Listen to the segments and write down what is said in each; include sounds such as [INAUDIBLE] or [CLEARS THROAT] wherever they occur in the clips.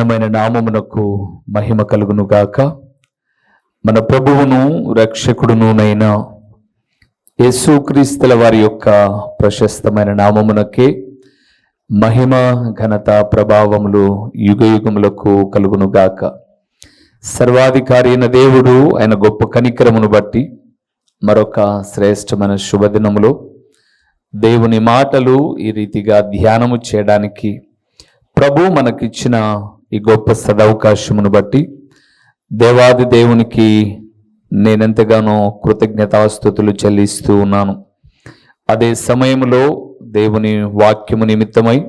ఘనమైన నామమునకు మహిమ కలుగును గాక మన ప్రభువును రక్షకుడునునైన యేసుక్రీస్తుల వారి యొక్క ప్రశస్తమైన నామమునకే మహిమ ఘనత ప్రభావములు యుగ యుగములకు కలుగును గాక సర్వాధికారి అయిన దేవుడు ఆయన గొప్ప కనికరమును బట్టి మరొక శ్రేష్టమైన శుభదినములో దేవుని మాటలు ఈ రీతిగా ధ్యానము చేయడానికి ప్రభు మనకిచ్చిన ఈ గొప్ప సదవకాశమును బట్టి దేవాది దేవునికి నేనెంతగానో కృతజ్ఞతాస్థుతులు చెల్లిస్తూ ఉన్నాను. అదే సమయంలో దేవుని వాక్యము నిమిత్తమై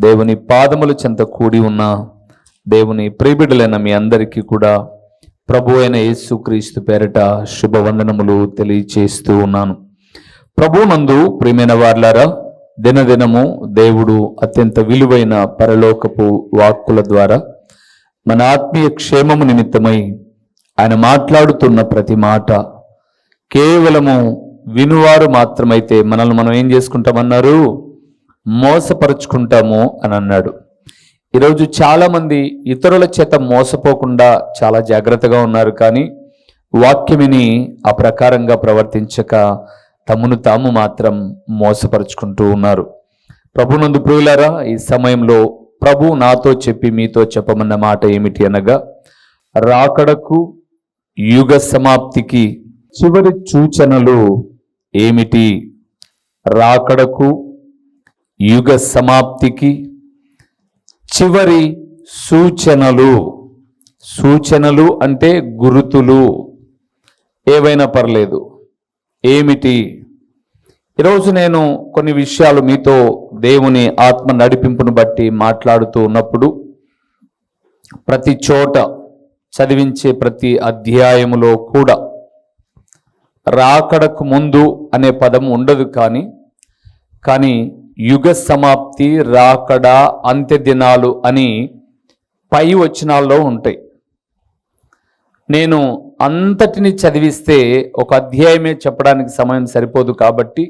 దేవుని పాదముల చెంత కూడి ఉన్న దేవుని ప్రియబిడలైన మీ అందరికీ కూడా ప్రభు అయిన యేసుక్రీస్తు పేరట శుభవందనములు తెలియచేస్తూ ఉన్నాను. ప్రభునందు ప్రియమైన వార్లారా దినదినము దేవుడు అత్యంత విలువైన పరలోకపు వాక్కుల ద్వారా మన ఆత్మీయ క్షేమము నిమిత్తమై ఆయన మాట్లాడుతున్న ప్రతి మాట కేవలము వినువారు మాత్రమైతే మనల్ని మనం ఏం చేసుకుంటామన్నారు? మోసపరుచుకుంటాము అని అన్నాడు. ఈరోజు చాలామంది ఇతరుల చేత మోసపోకుండా చాలా జాగ్రత్తగా ఉన్నారు కానీ వాక్యమిని ఆ ప్రకారంగా ప్రవర్తించక తమను తాము మాత్రం మోసపరుచుకుంటూ ఉన్నారు. ప్రభునందు ప్రియులారా ఈ సమయంలో ప్రభు నాతో చెప్పి మీతో చెప్పమన్న మాట ఏమిటి అనగా రాకడకు యుగ సమాప్తికి చివరి సూచనలు ఏమిటి? రాకడకు యుగ సమాప్తికి చివరి సూచనలు. సూచనలు అంటే గురుతులు. ఏవైనా పర్లేదు. ఏమిటి? ఈరోజు నేను కొన్ని విషయాలు మీతో దేవుని ఆత్మ నడిపింపును బట్టి మాట్లాడుతూ ఉన్నప్పుడు ప్రతి చోట చదివించే ప్రతి అధ్యాయములో కూడా రాకడకు ముందు అనే పదం ఉండదు కానీ కానీ యుగ సమాప్తి రాకడ అంత్య దినాలు అని పై వచనాల్లో ఉంటాయి. నేను అంతటిని చదివిస్తే ఒక అధ్యాయమే చెప్పడానికి సమయం సరిపోదు కాబట్టి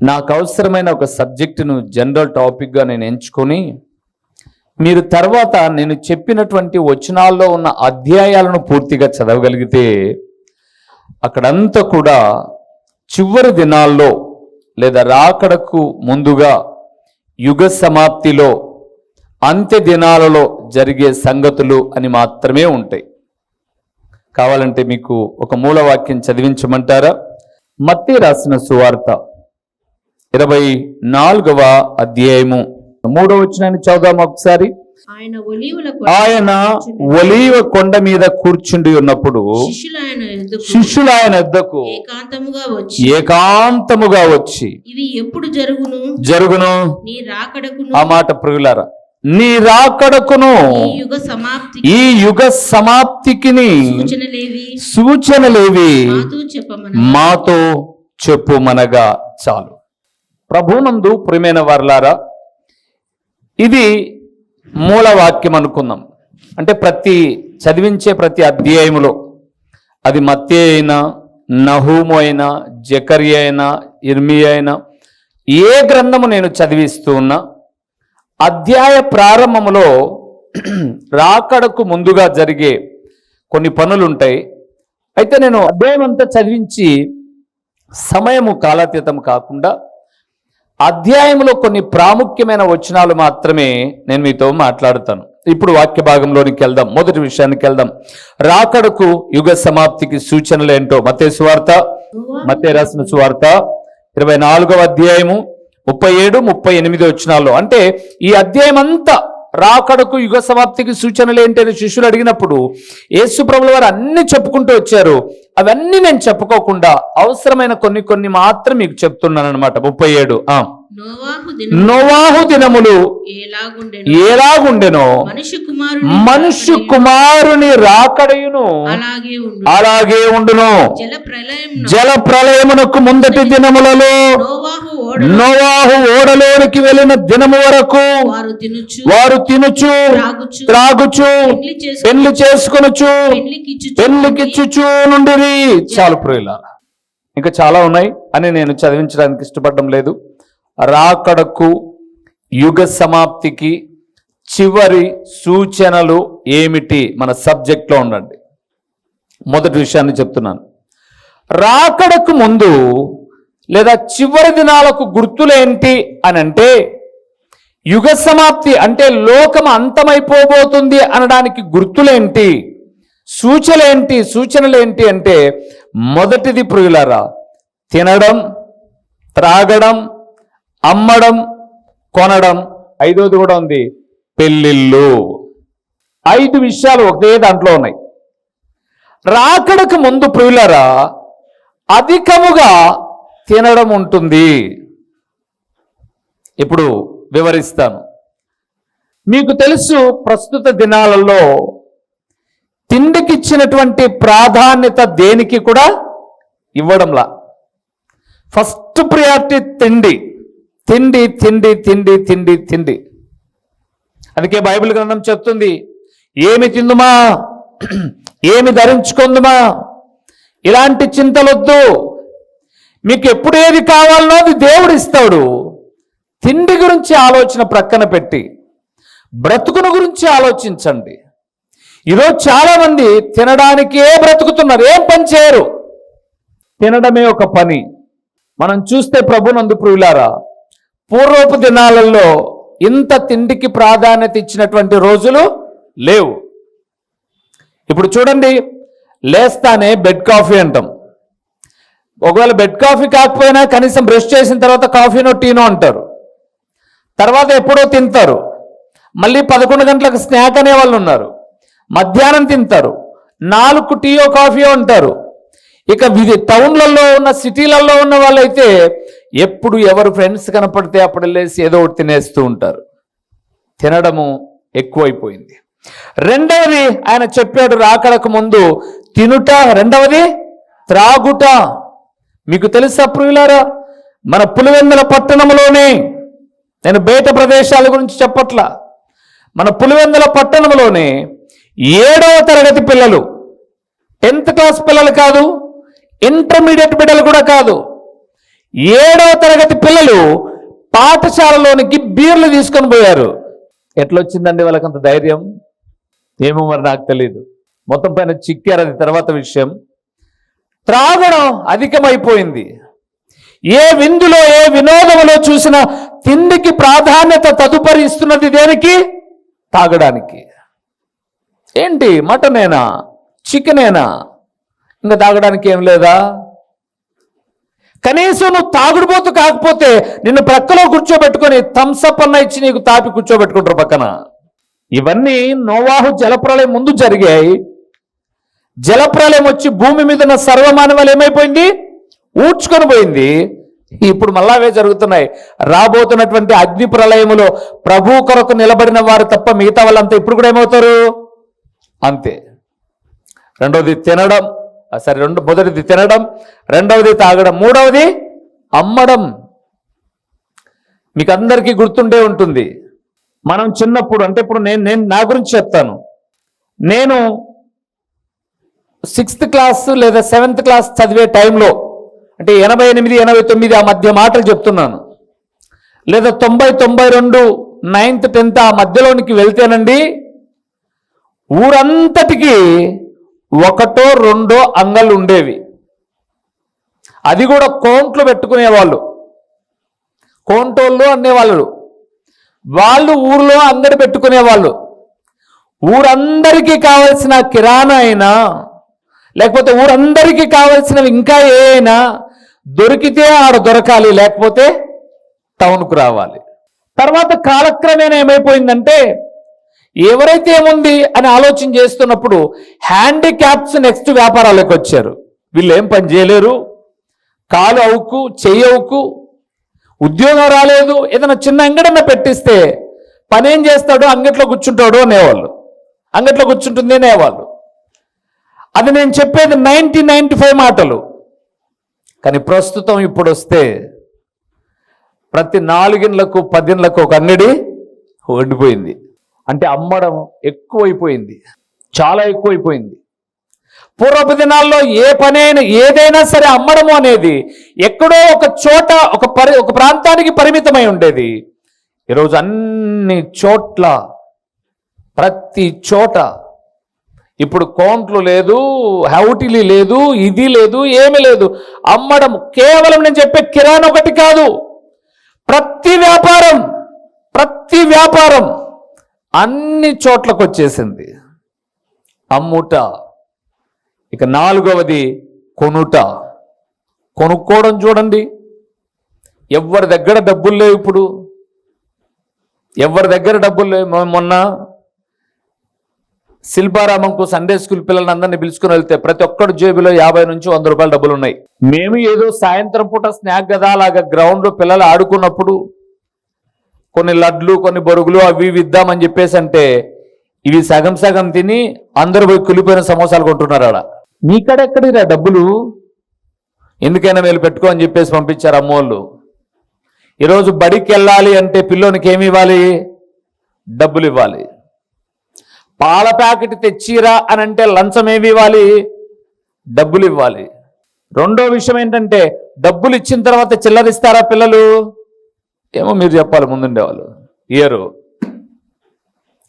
నాకు అవసరమైన ఒక సబ్జెక్టును జనరల్ టాపిక్గా నేను ఎంచుకొని మీరు తర్వాత నేను చెప్పినటువంటి వచనాల్లో ఉన్న అధ్యాయాలను పూర్తిగా చదవగలిగితే అక్కడంతా కూడా చివరి దినాల్లో లేదా రాకడకు ముందుగా యుగ సమాప్తిలో అంత్య దినాలలో జరిగే సంగతులు అని మాత్రమే ఉంటాయి. కావాలంటే మీకు ఒక మూలవాక్యం చదివించమంటారా? మత్తి రాసిన సువార్త ఇరవై నాలుగవ అధ్యాయము. మూడవ వచ్చినాన్ని చదుదాం ఒకసారి. ఆయన ఒలీవ కొండ మీద కూర్చుండి ఉన్నప్పుడు శిష్యులు ఆయన ఎద్దుకు ఏకాంతముగా వచ్చి ఇవి ఎప్పుడు జరుగును? జరుగును? ఆ మాట ప్రియులారా నీ రాకడకును ఈ యుగ సమాప్తి ఈ యుగ సమాప్తికిని సూచనలేవి మాతో చెప్పుమనగా. చాలు. ప్రభునందు ప్రియమైన వర్లారా ఇది మూలవాక్యం అనుకుందాం. అంటే ప్రతి చదివించే ప్రతి అధ్యాయములో అది మత్తి అయినా నహూము అయినా జకరి అయినా ఇర్మి అయినా ఏ గ్రంథము నేను చదివిస్తూ ఉన్నా అధ్యాయ ప్రారంభములో [CLEARS THROAT] రాకడకు ముందుగా జరిగే కొన్ని పనులు ఉంటాయి అయితే నేను అధ్యాయం అంతా చదివించి సమయము కాలాతీతం కాకుండా అధ్యాయంలో కొన్ని ప్రాముఖ్యమైన వచనాలు మాత్రమే నేను మీతో మాట్లాడుతాను. ఇప్పుడు వాక్య భాగంలోనికి వెళ్దాం. మొదటి విషయానికి వెళ్దాం. రాకడకు యుగ సమాప్తికి సూచనలు ఏంటో మతే సువార్త మతే రాసిన సువార్త ఇరవై నాలుగవ అధ్యాయము ముప్పై ఏడు ముప్పై ఎనిమిది వచనాల్లో. అంటే ఈ అధ్యాయం అంతా రాకడకు యుగ సమాప్తికి సూచనలు ఏంటి అని శిష్యులు అడిగినప్పుడు యేసు ప్రభుల వారు అన్ని చెప్పుకుంటూ వచ్చారు. అవన్నీ నేను చెప్పుకోకుండా అవసరమైన కొన్ని కొన్ని మాత్రం మీకు చెప్తున్నాను అనమాట ముప్పై ఏడు. ఆ. నోవాహు దిన నోవాహు దినములు ఎలాగుండెను మనుష్య కుమారుని రాకడయును అలాగే ఉండు అలాగే ఉండును. జల ప్రళయం జల ప్రళయమునకు ముందటి దినములలో నోవాహు ఓడ నోవాహు ఓడలోనికి వెళ్ళిన దినము వరకు వారు తినుచు త్రాగుచు పెళ్ళి చేసు పెళ్ళి చేసుకొనుచు పెళ్ళికిచ్చు పెళ్ళికిచ్చుచు నుండిరి. చాలు ప్రియుల ఇంకా చాలా ఉన్నాయి అని నేను చదివించడానికి ఇష్టపడడం లేదు. రాకడకు యుగ సమాప్తికి చివరి సూచనలు ఏమిటి? మన సబ్జెక్ట్లో ఉండండి. మొదటి విషయాన్ని చెప్తున్నాను. రాకడకు ముందు లేదా చివరి దినాలకు గుర్తులేంటి అని అంటే యుగ సమాప్తి అంటే లోకం అంతమైపోబోతుంది అనడానికి గుర్తులేంటి? సూచనలేంటి సూచనలేంటి అంటే మొదటిది ప్రియులరా తినడం త్రాగడం అమ్మడం కొనడం ఐదోది కూడా ఉంది. పెళ్ళిళ్ళు. ఐదు విషయాలు ఒకే దాంట్లో ఉన్నాయి. రాకడకు ముందు ప్రియులరా అధికముగా తినడం ఉంటుంది. ఇప్పుడు వివరిస్తాను. మీకు తెలుసు ప్రస్తుత దినాలలో తిండికి ఇచ్చినటువంటి ప్రాధాన్యత దేనికి కూడా? ఇవ్వడంలా. ఫస్ట్ ప్రియారిటీ తిండి. తిండి తిండి తిండి తిండి తిండి. అందుకే బైబిల్ గ్రంథం చెప్తుంది ఏమి తిందుమా? ఏమి ధరించుకుందుమా? ఇలాంటి చింతలొద్దు. మీకు ఎప్పుడు ఏది కావాలనో అది దేవుడు ఇస్తాడు. తిండి గురించి ఆలోచన ప్రక్కన పెట్టి బ్రతుకును గురించి ఆలోచించండి. ఈరోజు చాలామంది తినడానికే బ్రతుకుతున్నారు ఏం పని చేయరు. తినడమే ఒక పని. మనం చూస్తే ప్రభునందు ప్రియులారా పూర్వపు దినాలలో ఇంత తిండికి ప్రాధాన్యత ఇచ్చినటువంటి రోజులు లేవు. ఇప్పుడు చూడండి లేస్తానే బెడ్ కాఫీ అంటాం. ఒకవేళ బెడ్ కాఫీ కాకపోయినా కనీసం బ్రష్ చేసిన తర్వాత కాఫీనో టీనో అంటారు. తర్వాత ఎప్పుడో తింటారు. మళ్ళీ పదకొండు గంటలకు స్నాక్ అనే వాళ్ళు ఉన్నారు. మధ్యాహ్నం తింటారు. నాలుగు టీయో కాఫీయో అంటారు. ఇక విధి టౌన్లలో ఉన్న సిటీలలో ఉన్న వాళ్ళైతే ఎప్పుడు ఎవరు ఫ్రెండ్స్ కనపడితే అప్పుడు లేసి ఏదో ఒకటి తినేస్తూ ఉంటారు. తినడము ఎక్కువైపోయింది. రెండవది ఆయన చెప్పాడు రాకడకు ముందు తినుట రెండవది త్రాగుట. మీకు తెలుసా ప్రియులారా? మన పులివెందుల పట్టణంలోనే నేను బయట ప్రదేశాల గురించి చెప్పట్లా. మన పులివెందుల పట్టణంలోనే ఏడవ తరగతి పిల్లలు టెన్త్ క్లాస్ పిల్లలు కాదు ఇంటర్మీడియట్ బిడ్డలు కూడా కాదు. ఏడవ తరగతి పిల్లలు పాఠశాలలోనికి బీర్లు తీసుకొని పోయారు. ఎట్లొచ్చిందండి వాళ్ళకంత ధైర్యం? ఏమో మరి నాకు తెలియదు మొత్తం పైన చిక్కారు అది తర్వాత విషయం. త్రాగడం అధికమైపోయింది. ఏ విందులో ఏ వినోదములో చూసినా తిండికి ప్రాధాన్యత తదుపరి ఇస్తున్నది దేనికి? తాగడానికి. ఏంటి? మటనేనా? చికెనేనా? ఇంకా తాగడానికి ఏం లేదా? కనీసం నువ్వు తాగుడుపోతు కాకపోతే నిన్ను ప్రక్కలో కూర్చోబెట్టుకొని థమ్సప్ అన్న ఇచ్చి నీకు తాపి కూర్చోబెట్టుకుంటారు పక్కన. ఇవన్నీ నోవాహు జలప్రలయం ముందు జరిగాయి. జలప్రలయం వచ్చి భూమి మీద ఉన్న సర్వమానవాలు ఏమైపోయింది? ఊడ్చుకొని పోయింది. ఇప్పుడు మళ్ళా అవే జరుగుతున్నాయి. రాబోతున్నటువంటి అగ్ని ప్రళయములో ప్రభు కొరకు నిలబడిన వారు తప్ప మిగతా వాళ్ళంతా ఇప్పుడు కూడా ఏమవుతారు? అంతే. రెండవది తినడం. సరే రెండు మొదటిది తినడం రెండవది తాగడం మూడవది అమ్మడం. మీకు అందరికీ గుర్తుండే ఉంటుంది. మనం చిన్నప్పుడు అంటే ఇప్పుడు నేను నేను నా గురించి చెప్తాను. నేను సిక్స్త్ క్లాస్ లేదా సెవెంత్ క్లాస్ చదివే టైంలో అంటే ఎనభై ఎనిమిది ఎనభై తొమ్మిది ఆ మధ్య మాటలు చెప్తున్నాను. లేదా తొంభై తొంభై రెండు నైన్త్ టెన్త్ ఆ మధ్యలోనికి వెళ్తేనండి ఊరంతటికి ఒకటో రెండో అంగళ్ళు ఉండేవి అది కూడా కోంట్లు పెట్టుకునేవాళ్ళు. కోంటోళ్ళు అనేవాళ్ళు. వాళ్ళు ఊర్లో అందరు పెట్టుకునేవాళ్ళు. ఊరందరికీ కావలసిన కిరాణా అయినా లేకపోతే ఊరందరికీ కావలసినవి ఇంకా ఏ అయినా దొరికితే ఆడ దొరకాలి లేకపోతే టౌన్కు రావాలి. తర్వాత కాలక్రమేణా ఏమైపోయిందంటే ఎవరైతే ఏముంది అని ఆలోచన చేస్తున్నప్పుడు హ్యాండిక్యాప్స్ నెక్స్ట్ వ్యాపారాలకు వచ్చారు. వీళ్ళు ఏం పని చేయలేరు. కాలు అవుకు చెయ్యవుకు ఉద్యోగం రాలేదు ఏదైనా చిన్న అంగడన్న పెట్టిస్తే పనేం చేస్తాడో చేస్తాడు అంగట్లో కూర్చుంటాడు అనేవాళ్ళు. అంగట్లో కూర్చుంటుంది అనేవాళ్ళు. అది నేను చెప్పేది నైన్టీ నైన్టీ ఫైవ్ మాటలు. కానీ ప్రస్తుతం ఇప్పుడు వస్తే ప్రతి నాలుగిండ్లకు పదిండ్లకు ఒక అంగడి వండిపోయింది అంటే అమ్మడం ఎక్కువైపోయింది. చాలా ఎక్కువైపోయింది. పూర్వపు దినాల్లో ఏ పనైనా ఏదైనా సరే అమ్మడము అనేది ఎక్కడో ఒక చోట ఒక పరి ఒక ప్రాంతానికి పరిమితమై ఉండేది. ఈరోజు అన్ని చోట్ల ప్రతి చోట ఇప్పుడు కౌంట్లు లేదు హౌటిలీ లేదు ఇది లేదు ఏమి లేదు. అమ్మడం కేవలం నేను చెప్పే కిరాణా ఒకటి కాదు. ప్రతి వ్యాపారం ప్రతి వ్యాపారం అన్ని చోట్లకు వచ్చేసింది. అమ్ముట. ఇక నాలుగవది కొనుట. కొనుక్కోవడం చూడండి. ఎవరి దగ్గర డబ్బులు లేవు ఇప్పుడు. ఎవరి దగ్గర డబ్బులు లేవు. మొన్న శిల్పారామంకు సండే స్కూల్ పిల్లల్ని అందరినీ పిలుచుకుని వెళ్తే ప్రతి ఒక్కడు జేబులో యాభై నుంచి వంద రూపాయల డబ్బులు ఉన్నాయి మేము ఏదో సాయంత్రం పూట స్నాక్ కదా అలాగా గ్రౌండ్లో పిల్లలు ఆడుకున్నప్పుడు కొన్ని లడ్లు కొన్ని బొరుగులు అవి ఇవి ఇద్దామని చెప్పేసి అంటే ఇవి సగం సగం తిని అందరూ పోయి కులిపోయిన సమోసాలు కొంటున్నారు ఆడ. మీకడెక్కడిరా డబ్బులు? ఎందుకైనా వీళ్ళు పెట్టుకో అని చెప్పేసి పంపించారు అమ్మోళ్ళు. ఈరోజు బడికి వెళ్ళాలి అంటే పిల్లోనికి ఏమి ఇవ్వాలి? డబ్బులు ఇవ్వాలి. పాల ప్యాకెట్ తెచ్చిరా అని అంటే లంచం ఏమి ఇవ్వాలి? డబ్బులు ఇవ్వాలి. రెండో విషయం ఏంటంటే డబ్బులు ఇచ్చిన తర్వాత చిల్లరిస్తారా పిల్లలు? ఏమో మీరు చెప్పాలి ముందుండేవాళ్ళు. ఇయరు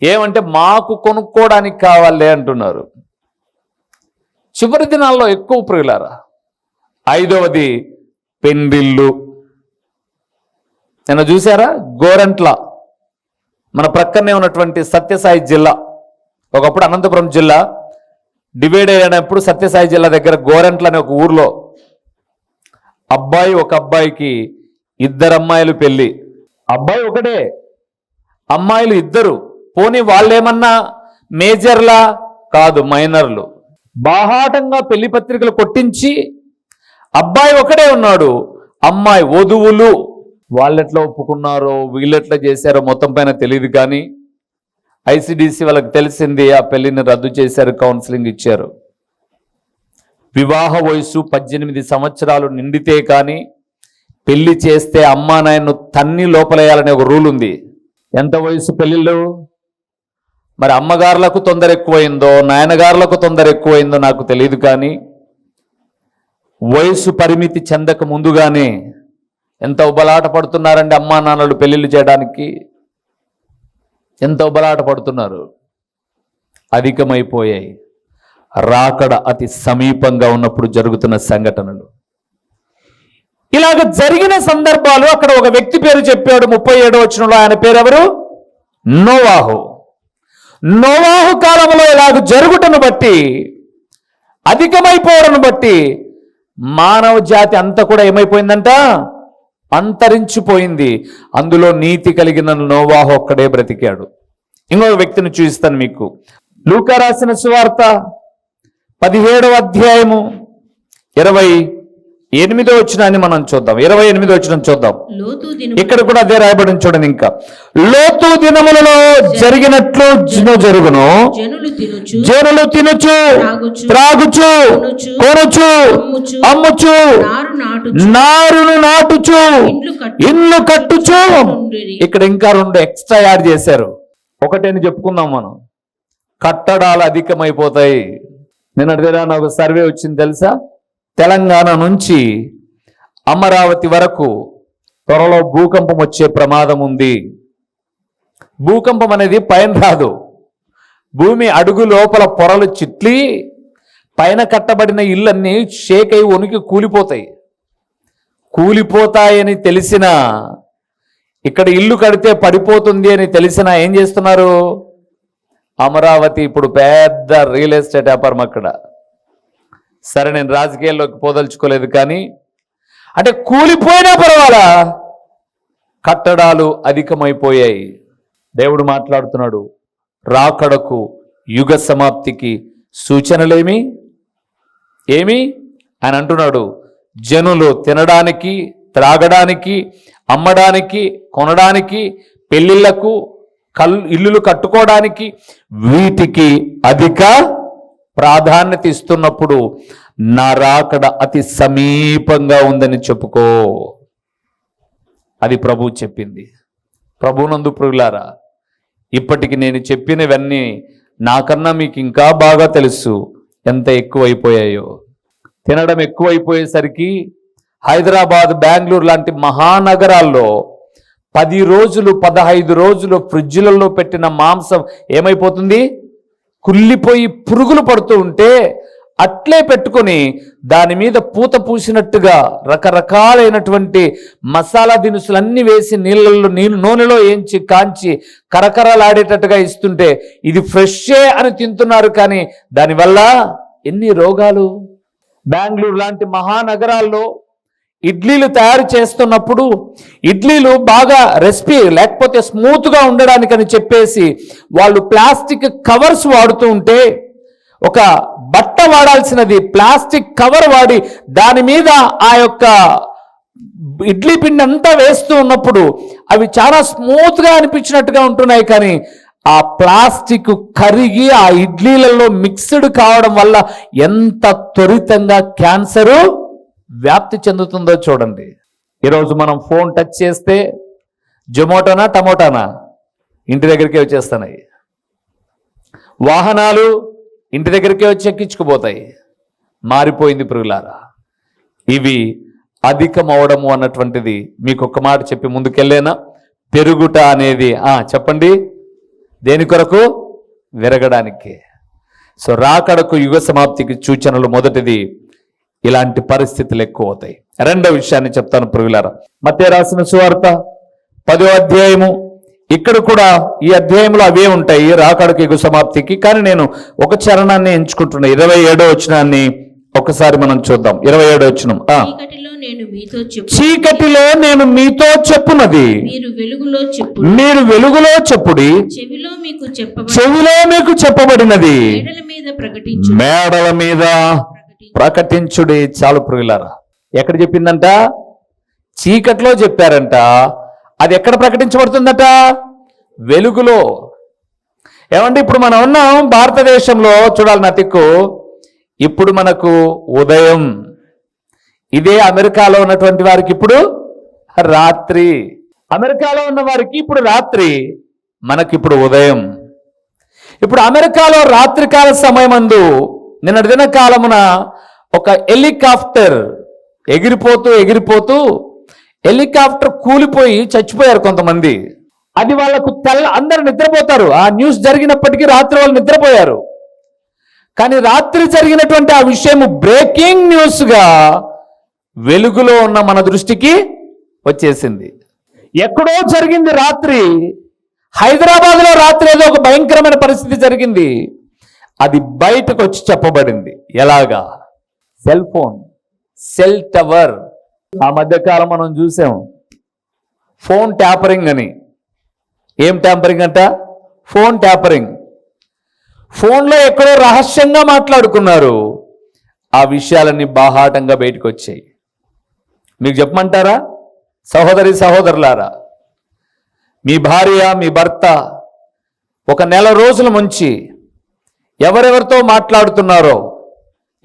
ఏమంటే మాకు కొనుక్కోవడానికి కావాలి అంటున్నారు. చివరి దినాల్లో ఎక్కువ ప్రియులారా? ఐదవది పెండిల్లు. నిన్న చూసారా గోరంట్ల. మన ప్రక్కనే ఉన్నటువంటి సత్యసాయి జిల్లా. ఒకప్పుడు అనంతపురం జిల్లా. డివైడ్ అయినప్పుడు సత్యసాయి జిల్లా దగ్గర గోరంట్ల అనే ఒక ఊర్లో. అబ్బాయి ఒక అబ్బాయికి ఇద్దరు అమ్మాయిలు పెళ్ళి అబ్బాయి ఒకటే. అమ్మాయిలు ఇద్దరు. పోనీ వాళ్ళేమన్నా మేజర్లా కాదు మైనర్లు. బాహాటంగా పెళ్ళి పత్రికలు కొట్టించి అబ్బాయి ఒకడే ఉన్నాడు. అమ్మాయి వధువులు. వాళ్ళెట్లా ఒప్పుకున్నారో వీళ్ళెట్లా చేశారో మొత్తం పైన తెలియదు కానీ ఐసిడిసి వాళ్ళకి తెలిసింది ఆ పెళ్ళిని రద్దు చేశారు కౌన్సిలింగ్ ఇచ్చారు. వివాహ వయసు పద్దెనిమిది సంవత్సరాలు నిండితే కానీ పెళ్ళి చేస్తే అమ్మా నాయన్ను తన్ని లోపలేయాలనే ఒక రూల్ ఉంది. ఎంత వయసు పెళ్ళిళ్ళు? మరి అమ్మగారులకు తొందర ఎక్కువైందో నాయనగారులకు తొందర ఎక్కువైందో నాకు తెలియదు కానీ వయసు పరిమితి చెందక ముందుగానే ఎంత ఉబలాట పడుతున్నారండి అమ్మా నాన్నలు పెళ్ళిళ్ళు చేయడానికి? ఎంత ఉబలాట పడుతున్నారు? అధికమైపోయాయి. రాకడ అతి సమీపంగా ఉన్నప్పుడు జరుగుతున్న సంఘటనలు. ఇలాగ జరిగిన సందర్భాలు అక్కడ ఒక వ్యక్తి పేరు చెప్పాడు ముప్పై ఏడో వచనంలో. ఆయన పేరు ఎవరు నోవాహు. నోవాహు కాలంలో ఇలాగ జరుగుటను బట్టి అధికమైపోవడం బట్టి మానవ జాతి అంతా కూడా ఏమైపోయిందంట? అంతరించిపోయింది. అందులో నీతి కలిగిన నోవాహు ఒక్కడే బ్రతికాడు. ఇంకొక వ్యక్తిని చూపిస్తాను మీకు. లూకా రాసిన సువార్త పదిహేడవ అధ్యాయము ఇరవై ఎనిమిదో వచ్చినాన్ని మనం చూద్దాం. ఇరవై ఎనిమిదో వచ్చిన చూద్దాం. ఇక్కడ కూడా అదే రాయబడి చూడండి ఇంకా. లోతు దినములలో జరిగినట్లు జరుగును. జనులు తినుచు త్రాగుచు, కొనుచు, అమ్ముచు, నారును నాటుచు ఇల్లు కట్టుచు. ఇక్కడ ఇంకా రెండు ఎక్స్ట్రా యాడ్ చేశారు. ఒకటేని చెప్పుకుందాం మనం. కట్టడాలు అధికమైపోతాయి. నేను అడిగినా నాకు సర్వే వచ్చింది తెలుసా? తెలంగాణ నుంచి అమరావతి వరకు త్వరలో భూకంపం వచ్చే ప్రమాదం ఉంది. భూకంపం అనేది పైన రాదు. భూమి అడుగు లోపల పొరలు చిట్లి పైన కట్టబడిన ఇళ్ళన్నీ షేక్ అయి వణికి కూలిపోతాయి. కూలిపోతాయని తెలిసిన ఇక్కడ ఇల్లు కడితే పడిపోతుంది అని తెలిసిన ఏం చేస్తున్నారు? అమరావతి ఇప్పుడు పెద్ద రియల్ ఎస్టేట్ వ్యాపారం అక్కడ. సరే నేను రాజకీయాల్లోకి పోదలుచుకోలేదు కానీ అంటే కూలిపోయినా పర్వాలా? కట్టడాలు అధికమైపోయాయి. దేవుడు మాట్లాడుతున్నాడు రాకడకు యుగ సమాప్తికి సూచనలేమి? ఏమి? ఆయన అంటున్నాడు జనులు తినడానికి త్రాగడానికి అమ్మడానికి కొనడానికి పెళ్ళిళ్ళకు కల్ ఇల్లులు కట్టుకోవడానికి వీటికి అధిక ప్రాధాన్యత ఇస్తున్నప్పుడు నా రాకడ అతి సమీపంగా ఉందని చెప్పుకో. అది ప్రభు చెప్పింది. ప్రభునందు ప్రియులారా ఇప్పటికి నేను చెప్పినవన్నీ నాకన్నా మీకు ఇంకా బాగా తెలుసు. ఎంత ఎక్కువైపోయాయో. తినడం ఎక్కువైపోయేసరికి హైదరాబాద్ బెంగళూరు లాంటి మహానగరాల్లో పది రోజులు పదహైదు రోజులు ఫ్రిడ్జ్లలో పెట్టిన మాంసం ఏమైపోతుంది? కుళ్ళిపోయి పురుగులు పడుతూ ఉంటే అట్లే పెట్టుకొని దాని మీద పూత పూసినట్టుగా రకరకాలైనటువంటి మసాలా దినుసులన్నీ వేసి నీళ్ళల్లో నీళ్ళు నూనెలో ఏంచి కాంచి కరకరలాడేటట్టుగా ఇస్తుంటే ఇది ఫ్రెషే అని తింటున్నారు కానీ దానివల్ల ఎన్ని రోగాలు? బెంగళూరు లాంటి మహానగరాల్లో ఇడ్లీలు తయారు చేస్తున్నప్పుడు ఇడ్లీలు బాగా రెసిపీ లేకపోతే స్మూత్గా ఉండడానికని చెప్పేసి వాళ్ళు ప్లాస్టిక్ కవర్స్ వాడుతూ ఉంటే ఒక బట్ట వాడాల్సినది ప్లాస్టిక్ కవర్ వాడి దాని మీద ఆ యొక్క ఇడ్లీ పిండి అంతా వేస్తూ ఉన్నప్పుడు అవి చాలా స్మూత్గా అనిపించినట్టుగా ఉంటున్నాయి. కానీ ఆ ప్లాస్టిక్ కరిగి ఆ ఇడ్లీలలో మిక్స్డ్ కావడం వల్ల ఎంత త్వరితంగా క్యాన్సరు వ్యాప్తి చెందుతుందో చూడండి. ఈరోజు మనం ఫోన్ టచ్ చేస్తే జొమాటోనా టమోటానా? ఇంటి దగ్గరికే వచ్చేస్తున్నాయి. వాహనాలు ఇంటి దగ్గరికే వచ్చి ఎక్కించుకుపోతాయి. మారిపోయింది పురుగులారా ఇవి అధికమవడము అన్నటువంటిది మీకు ఒక్క మాట చెప్పి ముందుకెళ్ళేనా? పెరుగుట అనేది చెప్పండి. దేని కొరకు? విరగడానికి. సో రాకడకు యుగ సమాప్తికి సూచనలు మొదటిది ఇలాంటి పరిస్థితులు ఎక్కువ అవుతాయి. రెండో విషయాన్ని చెప్తాను పురుగులారా మధ్య రాసిన సువార్త పదో అధ్యాయము. ఇక్కడ కూడా ఈ అధ్యాయంలో అవే ఉంటాయి. రాకడకు యుగ సమాప్తికి కానీ నేను ఒక చరణాన్ని ఎంచుకుంటున్నా. ఇరవై ఏడో వచనాన్ని ఒకసారి మనం చూద్దాం. ఇరవై ఏడో వచనం. ఆ. చీకటిలో నేను మీతో చెప్పున్నది మీరు వెలుగులో చెప్పుడి. చెవిలో మీకు చెప్పబడి. చెవిలో మీకు చెప్పబడినది. మేడల మీద ప్రకటించుడి చాలు పురుగులారా ఎక్కడ చెప్పిందంట? చీకట్లో చెప్పారంట. అది ఎక్కడ ప్రకటించబడుతుందట? వెలుగులో. ఏమంటే ఇప్పుడు మనం ఉన్నాం భారతదేశంలో చూడాలి నతిక్కు ఇప్పుడు మనకు ఉదయం. ఇదే అమెరికాలో ఉన్నటువంటి వారికి ఇప్పుడు రాత్రి. అమెరికాలో ఉన్న వారికి ఇప్పుడు రాత్రి. మనకిప్పుడు ఉదయం. ఇప్పుడు అమెరికాలో రాత్రికాల సమయమందు నిన్నటి దిన కాలమున ఒక హెలికాప్టర్ ఎగిరిపోతూ ఎగిరిపోతూ హెలికాప్టర్ కూలిపోయి చచ్చిపోయారు కొంతమంది. అది వాళ్ళకు తెల్ల అందరు నిద్రపోతారు. ఆ న్యూస్ జరిగినప్పటికీ రాత్రి వాళ్ళు నిద్రపోయారు. కానీ రాత్రి జరిగినటువంటి ఆ విషయం బ్రేకింగ్ న్యూస్గా వెలుగులో ఉన్న మన దృష్టికి వచ్చేసింది. ఎక్కడో జరిగింది రాత్రి. హైదరాబాద్లో రాత్రి ఏదో ఒక భయంకరమైన పరిస్థితి జరిగింది. అది బయటకు వచ్చి చెప్పబడింది. ఎలాగా? Cell phone cell tower. ఆ మధ్యకాలం మనం చూసాం. ఫోన్ ట్యాపరింగ్ అని. ఏం ట్యాంపరింగ్ అంట? Phone tampering. ఫోన్లో ఎక్కడో రహస్యంగా మాట్లాడుకున్నారు. ఆ విషయాలన్నీ బాహాటంగా బయటకు వచ్చాయి మీకు చెప్పమంటారా? సహోదరి సహోదరులారా మీ భార్య మీ భర్త ఒక నెల రోజుల ముంచి ఎవరెవరితో మాట్లాడుతున్నారో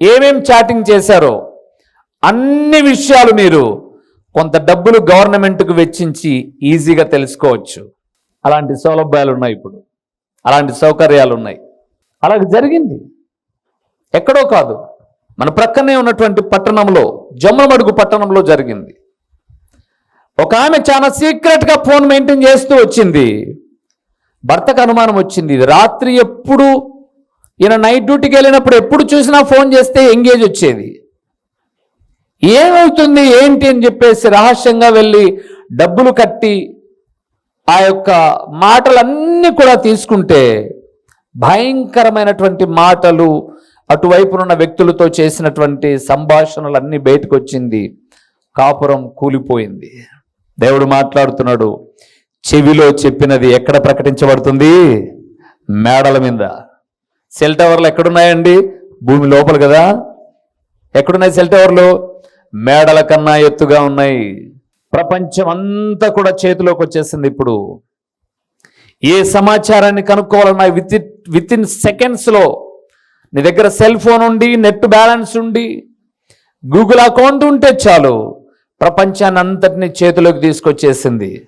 ఏమేం చాటింగ్ చేశారో అన్ని విషయాలు మీరు కొంత డబ్బులు గవర్నమెంట్కు వెచ్చించి ఈజీగా తెలుసుకోవచ్చు. అలాంటి సౌలభ్యాలు ఉన్నాయి ఇప్పుడు. అలాంటి సౌకర్యాలు ఉన్నాయి. అలాగ జరిగింది. ఎక్కడో కాదు. మన ప్రక్కనే ఉన్నటువంటి పట్టణంలో జమ్మలమడుగు పట్టణంలో జరిగింది. ఒక ఆమె చాలా సీక్రెట్గా ఫోన్ మెయింటైన్ చేస్తూ వచ్చింది. భర్తకు అనుమానం వచ్చింది. రాత్రి ఎప్పుడు ఈయన నైట్ డ్యూటీకి వెళ్ళినప్పుడు ఎప్పుడు చూసినా ఫోన్ చేస్తే ఎంగేజ్ వచ్చేది. ఏమవుతుంది ఏంటి అని చెప్పేసి రహస్యంగా వెళ్ళి డబ్బులు కట్టి ఆ యొక్క మాటలన్నీ కూడా తీసుకుంటే భయంకరమైనటువంటి మాటలు అటువైపునున్న వ్యక్తులతో చేసినటువంటి సంభాషణలు అన్నీ బయటకు వచ్చింది కాపురం కూలిపోయింది. దేవుడు మాట్లాడుతున్నాడు చెవిలో చెప్పినది ఎక్కడ ప్రకటించబడుతుంది? మేడల మీద. సెల్ టవర్లు ఎక్కడున్నాయండి? భూమి లోపల కదా. ఎక్కడున్నాయి సెల్ టవర్లు? మేడల కన్నా ఎత్తుగా ఉన్నాయి. ప్రపంచం అంతా కూడా చేతిలోకి వచ్చేసింది ఇప్పుడు. ఏ సమాచారాన్ని కనుక్కోవాలన్నా విత్ విత్ ఇన్ సెకండ్స్లో నీ దగ్గర సెల్ ఫోన్ ఉండి నెట్ బ్యాలెన్స్ ఉండి గూగుల్ అకౌంట్ ఉంటే చాలు ప్రపంచాన్ని అంతటిని చేతిలోకి తీసుకొచ్చేసింది.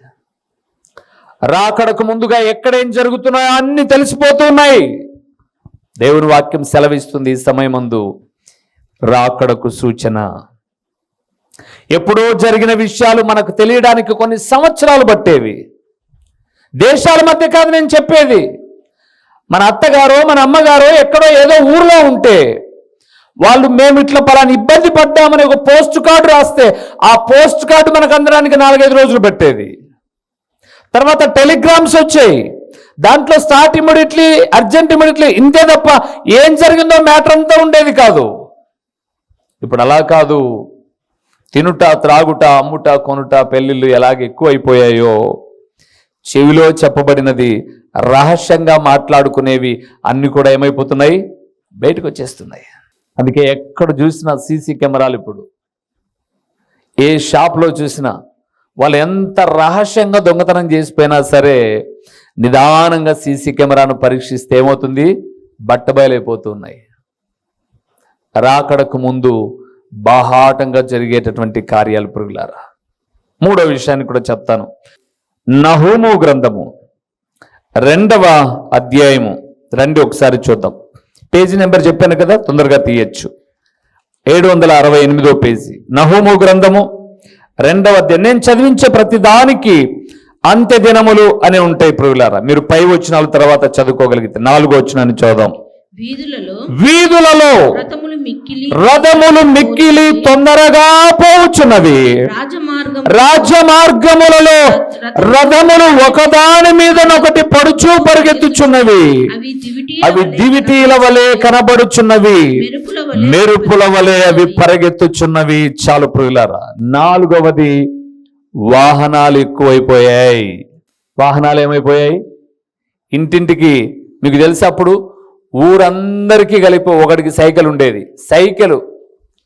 రాకడకు ముందుగా ఎక్కడేం జరుగుతున్నాయో అన్ని తెలిసిపోతున్నాయి. దేవుని వాక్యం సెలవిస్తుంది ఈ సమయమందు. రాకడకు సూచన. ఎప్పుడో జరిగిన విషయాలు మనకు తెలియడానికి కొన్ని సంవత్సరాలు పట్టేవి. దేశాల మధ్య కాదు నేను చెప్పేది. మన అత్తగారో మన అమ్మగారో ఎక్కడో ఏదో ఊర్లో ఉంటే వాళ్ళు మేము ఇట్లా పలాని ఇబ్బంది పడ్డామని ఒక పోస్ట్ కార్డు రాస్తే ఆ పోస్ట్ కార్డు మనకు అందడానికి నాలుగైదు రోజులు పెట్టేది. తర్వాత టెలిగ్రామ్స్ వచ్చాయి. దాంట్లో స్టార్ట్ ఇమ్మీడియట్లీ అర్జెంట్ ఇమ్మీడియట్లీ ఇంతే తప్ప ఏం జరిగిందో మ్యాటర్ అంతా ఉండేది కాదు. ఇప్పుడు అలా కాదు. తినుట త్రాగుట అమ్ముట కొనుట పెళ్ళిళ్ళు ఎలాగ ఎక్కువ అయిపోయాయో చెవిలో చెప్పబడినది రహస్యంగా మాట్లాడుకునేవి అన్ని కూడా ఏమైపోతున్నాయి? బయటకు వచ్చేస్తున్నాయి అందుకే ఎక్కడ చూసినా సీసీ కెమెరాలు ఇప్పుడు. ఏ షాప్లో చూసినా వాళ్ళు ఎంత రహస్యంగా దొంగతనం చేసిపోయినా సరే నిదానంగా సీసీ కెమెరాను పరీక్షిస్తే ఏమవుతుంది? బట్టబయలైపోతున్నాయి. రాకడకు ముందు బాహాటంగా జరిగేటటువంటి కార్యాలు పురుగులారా? మూడో విషయాన్ని కూడా చెప్తాను. నహూము గ్రంథము రెండవ అధ్యాయము. రండి ఒకసారి చూద్దాం. పేజీ నెంబర్ చెప్పాను కదా తొందరగా తీయచ్చు. ఏడు వందల అరవై ఎనిమిదో పేజీ. నహూము గ్రంథము రెండవ అధ్యాయం. నేను చదివించే ప్రతి దానికి అంత్య దినములు అని ఉంటాయి ప్రియులారా. మీరు పై వచ్చినాల తర్వాత చదువుకోగలిగితే నాలుగో వచ్చినాన్ని చూద్దాం వీధులలో వీధులలో రథములు మిక్కిలి తొందరగా పోవుచున్నవి రాజమార్గం రాజ్య మార్గములలో రథములు ఒకదాని మీదనొకటి పడుచు పరిగెత్తుచున్నవి. అవి దివిటి అవి దివిటీల వలె కనబడుచున్నవి. మెరుపుల వలె మెరుపుల వలె అవి పరిగెత్తుచున్నవి. చాలు ప్రియులారా. నాలుగవది వాహనాలు ఎక్కువైపోయాయి. వాహనాలు ఏమైపోయాయి? ఇంటింటికి మీకు తెలిసి అప్పుడు? ఊరందరికీ కలిపి ఒకటికి సైకిల్ ఉండేది. సైకిల్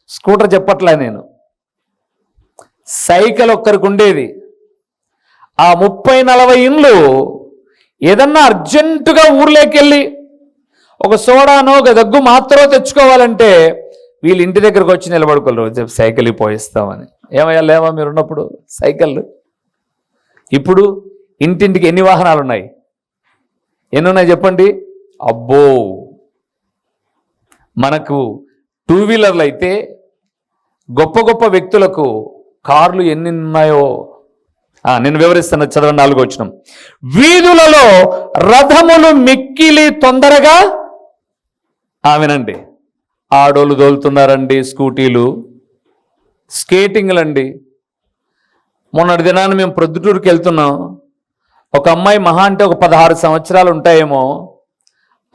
స్కూటర్ చెప్పట్లే నేను. సైకిల్ ఒక్కరికి ఉండేది. ఆ ముప్పై నలభై ఇండ్లు ఏదన్నా అర్జెంటుగా ఊర్లోకి వెళ్ళి ఒక సోడానో ఒక దగ్గు మాత్రమే తెచ్చుకోవాలంటే వీళ్ళు ఇంటి దగ్గరకు వచ్చి నిలబడుకోలేరు. చెప్పి సైకిల్ పోయిస్తామని. ఏమయ్యా లేవా మీరు ఉన్నప్పుడు? సైకిల్ ఇప్పుడు ఇంటింటికి ఎన్ని వాహనాలు ఉన్నాయి? ఎన్ని ఉన్నాయి చెప్పండి? అబ్బో! మనకు టూ వీలర్లు అయితే గొప్ప గొప్ప వ్యక్తులకు కార్లు ఎన్ని ఉన్నాయో? నేను వివరిస్తాను. చదవండి నాలుగు వచ్చిన వీధులలో రథములు మిక్కిలి తొందరగా ఆ, వినండి. ఆడోళ్ళు దోలుతున్నారండి స్కూటీలు. స్కేటింగ్లండి. మొన్నటి దినాన్ని మేము ప్రొద్దుటూరుకి వెళ్తున్నాం. ఒక అమ్మాయి మహా అంటే ఒక పదహారు సంవత్సరాలు ఉంటాయేమో.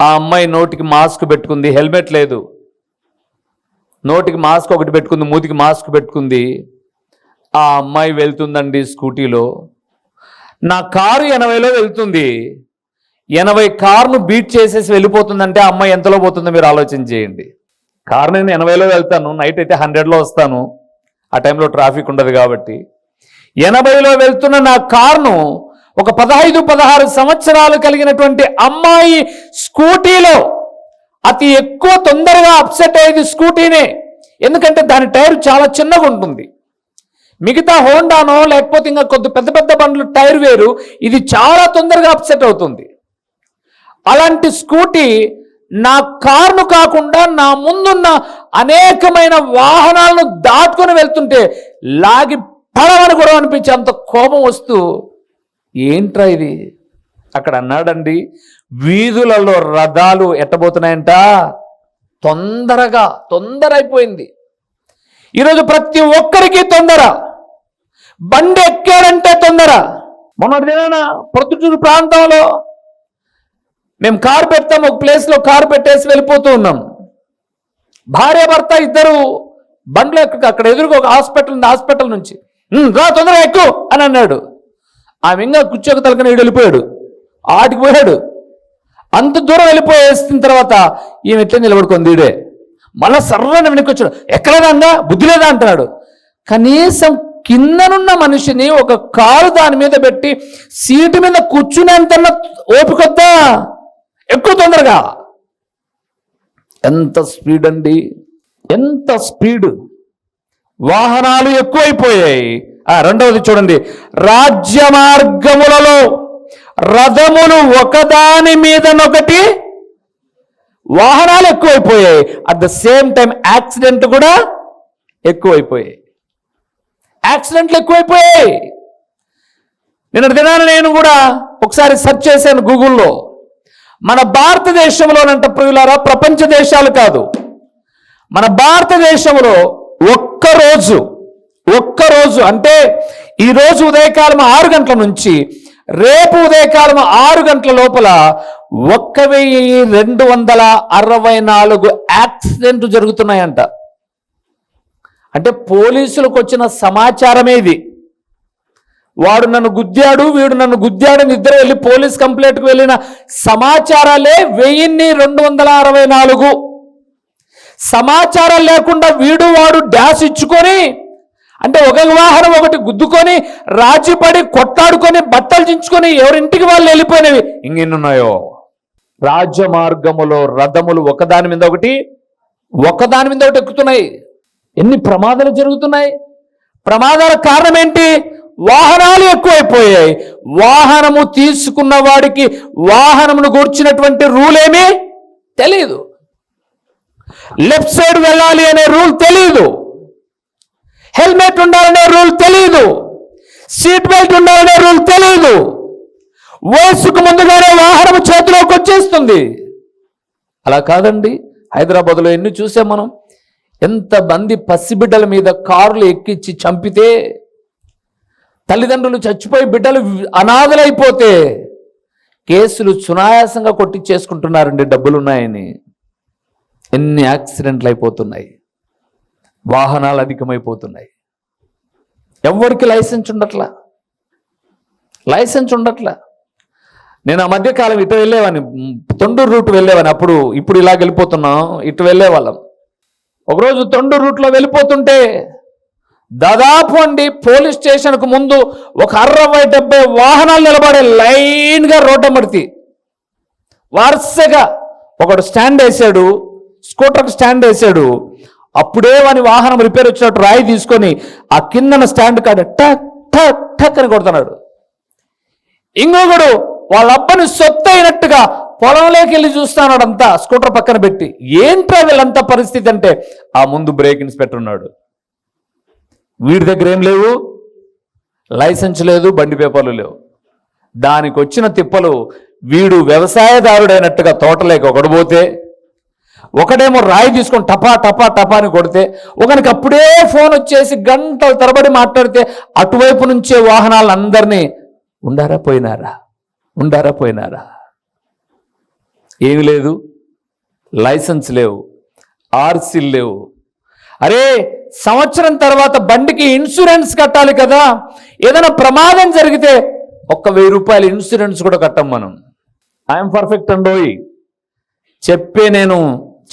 ఆ అమ్మాయి నోటికి మాస్క్ పెట్టుకుంది హెల్మెట్ లేదు. నోటికి మాస్క్ ఒకటి పెట్టుకుంది మూతికి మాస్క్ పెట్టుకుంది. ఆ అమ్మాయి వెళ్తుందండి స్కూటీలో. నా కారు ఎనభైలో వెళ్తుంది. ఎనభై కారును బీట్ చేసేసి వెళ్ళిపోతుందంటే ఆ అమ్మాయి ఎంతలో పోతుందో మీరు ఆలోచన చేయండి. కారు నేను ఎనభైలో వెళ్తాను నైట్ అయితే హండ్రెడ్లో వస్తాను. ఆ టైంలో ట్రాఫిక్ ఉండదు కాబట్టి. ఎనభైలో వెళ్తున్న నా కార్ను ఒక పదహైదు పదహారు సంవత్సరాలు కలిగినటువంటి అమ్మాయి స్కూటీలో అతి ఎక్కువ తొందరగా అప్సెట్ అయ్యేది స్కూటీనే. ఎందుకంటే దాని టైర్ చాలా చిన్నగా ఉంటుంది. మిగతా హోండానో లేకపోతే ఇంకా కొద్ది పెద్ద పెద్ద బండ్లు టైర్ వేరు ఇది చాలా తొందరగా అప్సెట్ అవుతుంది. అలాంటి స్కూటీ నా కారును కాకుండా నా ముందున్న అనేకమైన వాహనాలను దాటుకొని వెళ్తుంటే లాగి పడవని కూడా అనిపించే అంత కోపం వస్తూ ఏంట్రా ఇది? అక్కడ అన్నాడండి వీధులలో రథాలు ఎట్టబోతున్నాయంట తొందరగా తొందర అయిపోయింది ఈరోజు ప్రతి ఒక్కరికి తొందర. బండి ఎక్కాడంటే తొందర. మొన్నటి దినాన ప్రొద్దుటూరు ప్రాంతంలో మేము కారు పెడతాం ఒక ప్లేస్లో కారు పెట్టేసి వెళ్ళిపోతూ ఉన్నాం. భార్య భర్త ఇద్దరు బండ్లు ఎక్కడ అక్కడ ఎదురుగా ఒక హాస్పిటల్ ఉంది హాస్పిటల్ నుంచి. రా తొందరగా ఎక్కువ అని అన్నాడు. ఆమె ఇంకా కూర్చోక తలకని ఈడు వెళ్ళిపోయాడు. ఆటికి పోయాడు. అంత దూరం వెళ్ళిపోయేసిన తర్వాత ఈమె ఎట్లా నిలబడుకుంది ఈడే. మళ్ళా సర్రని వెనక్కి వచ్చాడు. అందా బుద్ధి లేదా? అంటున్నాడు. కనీసం కిందనున్న మనిషిని ఒక కారు దాని మీద పెట్టి సీటు మీద కూర్చునేంత ఓపికొద్దా ఎక్కువ తొందరగా. ఎంత స్పీడ్ అండి? ఎంత స్పీడ్? వాహనాలు ఎక్కువైపోయాయి. ఆ రెండవది చూడండి. రాజ్య మార్గములలో రథములు ఒకదాని మీదనొకటి వాహనాలు ఎక్కువైపోయాయి. At the same time accident కూడా ఎక్కువైపోయాయి. యాక్సిడెంట్లు ఎక్కువైపోయాయి. నిన్న దినాన నేను కూడా ఒకసారి సెర్చ్ చేశాను గూగుల్లో మన భారతదేశంలోనంట ప్రియులారా ప్రపంచ దేశాలు కాదు. మన భారతదేశంలో ఒక్కరోజు ఒక్కరోజు అంటే ఈరోజు ఉదయకాలం ఆరు గంటల నుంచి రేపు ఉదయకాలం ఆరు గంటల లోపల ఒక్క వెయ్యి రెండు వందల అరవై నాలుగు యాక్సిడెంట్లు జరుగుతున్నాయంట. అంటే పోలీసులకు వచ్చిన సమాచారమే ఇది. వాడు నన్ను గుద్దాడు వీడు నన్ను గుద్దాడని ఇద్దరు వెళ్ళి పోలీస్ కంప్లైంట్కి వెళ్ళిన సమాచారాలే వెయ్యిన్ని రెండు వందల అరవై నాలుగు. సమాచారం లేకుండా వీడు వాడు డ్యాష్ ఇచ్చుకొని అంటే ఒక వాహనం ఒకటి గుద్దుకొని రాజీపడి కొట్టాడుకొని బట్టలు చించుకొని ఎవరింటికి వాళ్ళు వెళ్ళిపోయినవి? ఇంకెన్నున్నాయో? రాజ్య మార్గములో రథములు ఒకదాని మీద ఒకటి ఒకదాని మీద ఒకటి ఎక్కుతున్నాయి. ఎన్ని ప్రమాదాలు జరుగుతున్నాయి? ప్రమాదాల కారణం ఏంటి? వాహనాలు ఎక్కువైపోయాయి. వాహనము తీసుకున్న వాడికి వాహనమును గూర్చినటువంటి రూల్ ఏమీ? తెలియదు లెఫ్ట్ సైడ్ వెళ్ళాలి అనే రూల్ తెలియదు హెల్మెట్ ఉండాలనే రూల్ తెలియదు సీట్ బెల్ట్ ఉండాలనే రూల్ తెలియదు వయసుకు ముందుగానే వాహనం చేతిలోకి వచ్చేస్తుంది. అలా కాదండి. హైదరాబాద్లో ఎన్ని చూసాం మనం? ఎంతమంది పసిబిడ్డల మీద కార్లు ఎక్కించి చంపితే తల్లిదండ్రులు చచ్చిపోయి బిడ్డలు అనాథలైపోతే కేసులు సునాయాసంగా కొట్టించేసుకుంటున్నారండి డబ్బులున్నాయని. ఎన్ని యాక్సిడెంట్లు అయిపోతున్నాయి వాహనాలు అధికమైపోతున్నాయి. ఎవరికి లైసెన్స్ ఉండట్లా? లైసెన్స్ ఉండట్లా? నేను ఆ మధ్యకాలం ఇటు వెళ్ళేవాని తొండూరు రూట్ వెళ్ళేవాని అప్పుడు ఇప్పుడు ఇలా వెళ్ళిపోతున్నాం ఇటు వెళ్ళేవాళ్ళం. ఒకరోజు తొండూరు రూట్లో వెళ్ళిపోతుంటే దాదాపు అండి పోలీస్ స్టేషన్కు ముందు ఒక అరవై డెబ్బై వాహనాలు నిలబడే లైన్గా రోడ్డమడితి వరుసగా ఒకడు స్టాండ్ వేసాడు స్కూటర్కి స్టాండ్ వేసాడు. అప్పుడే వాని వాహనం రిపేర్ వచ్చినట్టు రాయి తీసుకొని ఆ కిందన స్టాండ్ కాడ టక్ టక్ టక్ అని కొడుతున్నాడు. ఇంకొకడు వాళ్ళ అబ్బని సొత్తు అయినట్టుగా పొలంలోకి వెళ్ళి చూస్తున్నాడంతా స్కూటర్ పక్కన పెట్టి. ఏంట్రా వీళ్ళంతా పరిస్థితి అంటే ఆ ముందు బ్రేక్ ఇన్స్పెక్టర్ ఉన్నాడు. వీడి దగ్గర ఏం లేవు? లైసెన్స్ లేదు బండి పేపర్లు లేవు. దానికి వచ్చిన తిప్పలు వీడు వ్యవసాయదారుడైనట్టుగా తోటలేక ఒకడు పోతే ఒకడేమో రాయి తీసుకొని టపా టపా టపా అని కొడితే ఒకనికి అప్పుడే ఫోన్ వచ్చేసి గంటల తరబడి మాట్లాడితే అటువైపు నుంచే వాహనాలందరినీ ఉండారా పోయినారా? ఉండారా పోయినారా? ఏమి లేదు. లైసెన్స్ లేవు. ఆర్సీలు లేవు. అరే సంవత్సరం తర్వాత బండికి ఇన్సూరెన్స్ కట్టాలి కదా. ఏదైనా ప్రమాదం జరిగితే ఒక్క వెయ్యి రూపాయల ఇన్సూరెన్స్ కూడా కట్టం మనం. ఐఎమ్ పర్ఫెక్ట్ అండోయ్ చెప్పే నేను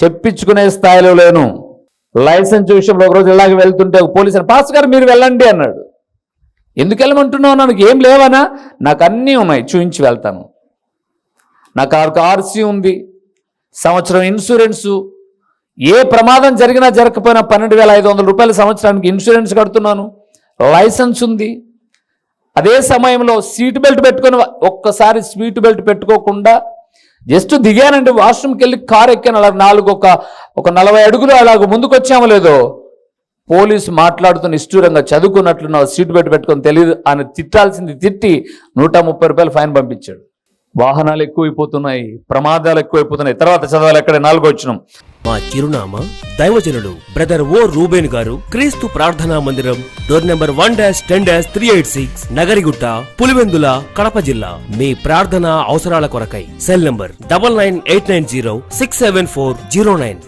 చెప్పించుకునే స్థాయిలో లేను. లైసెన్స్ విషయంలో ఒకరోజు ఇలాగ వెళ్తుంటే ఒక పోలీసు పాస్ గారు మీరు వెళ్ళండి అన్నాడు. ఎందుకు వెళ్ళమంటున్నావు? నాకు ఏం లేవనా? నాకు అన్నీ ఉన్నాయి చూపించి వెళ్తాను. నాకు ఆరు ఆర్సీ ఉంది. సంవత్సరం ఇన్సూరెన్సు ఏ ప్రమాదం జరిగినా జరగకపోయినా పన్నెండు వేల ఐదు వందల రూపాయల సంవత్సరానికి ఇన్సూరెన్స్ కడుతున్నాను. లైసెన్స్ ఉంది. అదే సమయంలో సీట్ బెల్ట్ పెట్టుకొని ఒక్కసారి సీట్ బెల్ట్ పెట్టుకోకుండా జస్ట్ దిగానండి వాష్రూమ్కి వెళ్ళి కారు ఎక్కాను. అలా నాలుగు ఒక ఒక నలభై అడుగులు అలాగ ముందుకొచ్చామో లేదో పోలీసు మాట్లాడుతున్న నిష్ఠూరంగా చదువుకున్నట్లు సీట్ బెల్ట్ పెట్టుకొని తెలియదు అని తిట్టాల్సింది తిట్టి నూట ముప్పై రూపాయలు ఫైన్ పంపించాడు. వాహనాలు ఎక్కువైపోతున్నాయి ప్రమాదాలు ఎక్కువైపోతున్నాయి. తర్వాత చదవాలి ఎక్కడ నాలుగో వచ్చినాం మా చిరునామా దైవజనుడు బ్రదర్ ఓ రూబేన్ గారు క్రీస్తు ప్రార్థనా మందిరం door number one dash ten dash three eight six Nagarigutta Pulivendula Kadapa జిల్లా. మీ ప్రార్థన అవసరాల కొరకై cell number double nine eight nine zero six seven four zero nine.